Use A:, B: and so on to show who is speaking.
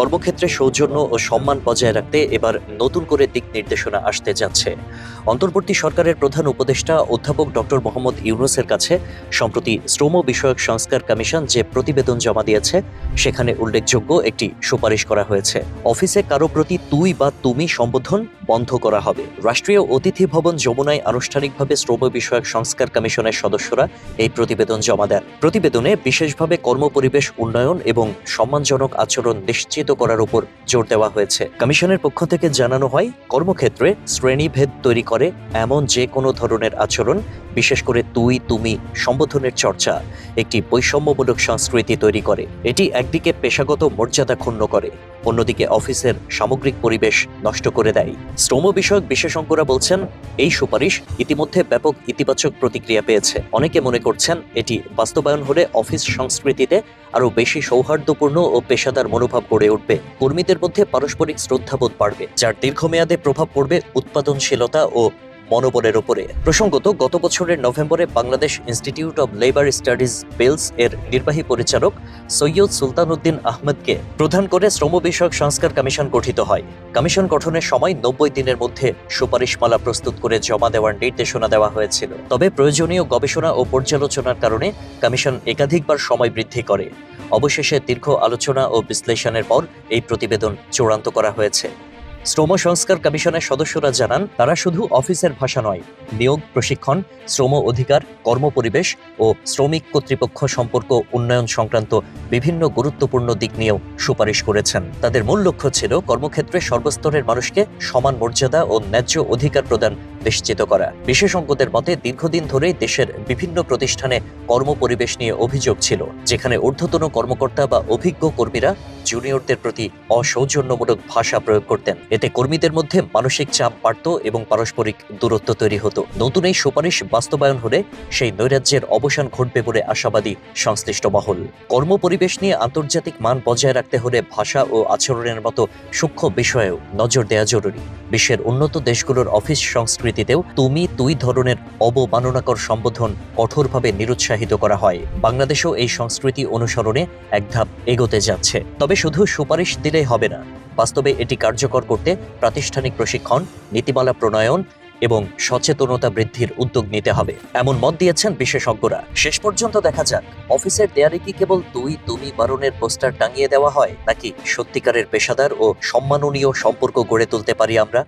A: কর্মক্ষেত্রে সৌজন্য ও সম্মান বজায় রাখতে এবার নতুন করে দিক নির্দেশনা আসতে যাচ্ছে। অন্তর্বর্তী সরকারের প্রধান উপদেষ্টা অধ্যাপক ডক্টর মোহাম্মদ ইউনুসের কাছে, সম্প্রতি শ্রম বিষয়ক সংস্কার কমিশন যে প্রতিবেদন জমা দিয়েছে, সেখানে উল্লেখযোগ্য একটি সুপারিশ করা হয়েছে। অফিসে কারও প্রতি তুই বা তুমি সম্বোধন বন্ধ করা হবে। রাষ্ট্রীয় অতিথি ভবন যমুনায় আনুষ্ঠানিকভাবে শ্রম বিষয়ক সংস্কার কমিশনের সদস্যরা এই প্রতিবেদন জমা দেন। প্রতিবেদনে বিশেষভাবে কর্মপরিবেশ, উন্নয়ন এবং সম্মানজনক আচরণ নিশ্চিত করার উপর জোর দেওয়া হয়েছে। কমিশনের পক্ষ থেকে জানানো হয়, কর্মক্ষেত্রে শ্রেণীভেদ তৈরি করে এমন যে কোনো ধরনের আচরণ বিশেষ করে তুই, তুমি, সম্বোধনের চর্চা একটি বৈষম্যমূলক সংস্কৃতি তৈরি করে। এটি একদিকে পেশাগত মর্যাদা ক্ষুণ্ণ করে, অন্যদিকে অফিসের সামগ্রিক পরিবেশ নষ্ট করে দেয়। শ্রম বিষয়ক বিশেষজ্ঞরা বলছেন, এই সুপারিশ ইতিমধ্যে ব্যাপক ইতিবাচক প্রতিক্রিয়া পেয়েছে। অনেকে মনে করছেন, এটি বাস্তবায়ন হলে অফিস সংস্কৃতিতে আরও বেশি সৌহার্দ্যপূর্ণ ও পেশাদার মনোভাব গড়ে উঠবে। কর্মীদের মধ্যে পারস্পরিক শ্রদ্ধাবোধ বাড়বে, যার দীর্ঘমেয়াদে প্রভাব পড়বে উৎপাদনশীলতা ও মনোবলের উপরে। প্রসঙ্গত, গত বছরের নভেম্বরে Bangladesh institute of labour studies BILS এর নির্বাহী পরিচালক সৈয়দ সুলতান উদ্দিন আহমেদকে প্রধান করে শ্রম বিষয়ক সংস্কার কমিশন গঠিত হয়। কমিশন গঠনের সময় নব্বই দিনের মধ্যে সুপারিশমালা প্রস্তুত করে জমা দেওয়ার নির্দেশনা দেওয়া হয়েছিল। তবে প্রয়োজনীয় গবেষণা ও পর্যালোচনার কারণে কমিশন একাধিকবার সময় বৃদ্ধি করে। অবশেষে দীর্ঘ আলোচনা ও বিশ্লেষণের পর এই প্রতিবেদন চূড়ান্ত করা হয়েছে। শ্রম সংস্কার কমিশনের সদস্যরা জানান, তারা শুধু অফিসের ভাষা নয়, নিয়োগ, প্রশিক্ষণ, শ্রম অধিকার কর্মপরিবেশ ও শ্রমিক কর্তৃপক্ষ সম্পর্ক উন্নয়ন সংক্রান্ত বিভিন্ন গুরুত্বপূর্ণ দিক নিয়েও সুপারিশ করেছেন। তাদের মূল লক্ষ্য ছিল কর্মক্ষেত্রে সর্বস্তরের মানুষকে সমান মর্যাদা ও ন্যায্য অধিকার প্রদান নিশ্চিত করা। বিশেষজ্ঞদের মতে, দীর্ঘদিন ধরেই দেশের বিভিন্ন প্রতিষ্ঠানে কর্মপরিবেশ নিয়ে অভিযোগ ছিল, যেখানে ঊর্ধ্বতন কর্মকর্তা বা অভিজ্ঞ কর্মীরা জুনিয়রদের প্রতি অসৌজন্যমূলক ভাষা প্রয়োগ করতেন। এতে কর্মীদের মধ্যে মানসিক চাপ বাড়ত এবং পারস্পরিক দূরত্ব তৈরি হতো। নতুন এই সুপারিশ বাস্তবায়ন হলে সেই নৈরাজ্যের অবসান ঘটবে বলে আশাবাদী সংশ্লিষ্ট মহল। কর্মপরিবেশ নিয়ে আন্তর্জাতিক মান বজায় রাখতে হলে ভাষা ও আচরণের মতো সূক্ষ্ম বিষয়েও নজর দেওয়া জরুরি। বিশ্বের উন্নত দেশগুলোর অফিস সংস্কৃতিতেও তুমি, তুই ধরনের অবমাননাকর সম্বোধন কঠোরভাবে নিরুৎসাহিত করা হয়। বাংলাদেশও এই সংস্কৃতি অনুসরণে এক ধাপ এগোতে যাচ্ছে। তবে শুধু সুপারিশ দিলেই হবে না। বাস্তবে এটি কার্যকর করতে প্রাতিষ্ঠানিক প্রশিক্ষণ, নীতিমালা প্রণয়ন এবং সচেতনতা বৃদ্ধির উদ্যোগ নিতে হবে। এমন মত দিয়েছেন বিশেষজ্ঞরা। শেষ পর্যন্ত দেখা যাক, অফিসের দেয়ারে কি কেবল তুই তুমি বারণের পোস্টার টাঙিয়ে দেওয়া হয়, নাকি সত্যিকারের পেশাদার ও সম্মাননীয় সম্পর্ক গড়ে তুলতে পারি আমরা?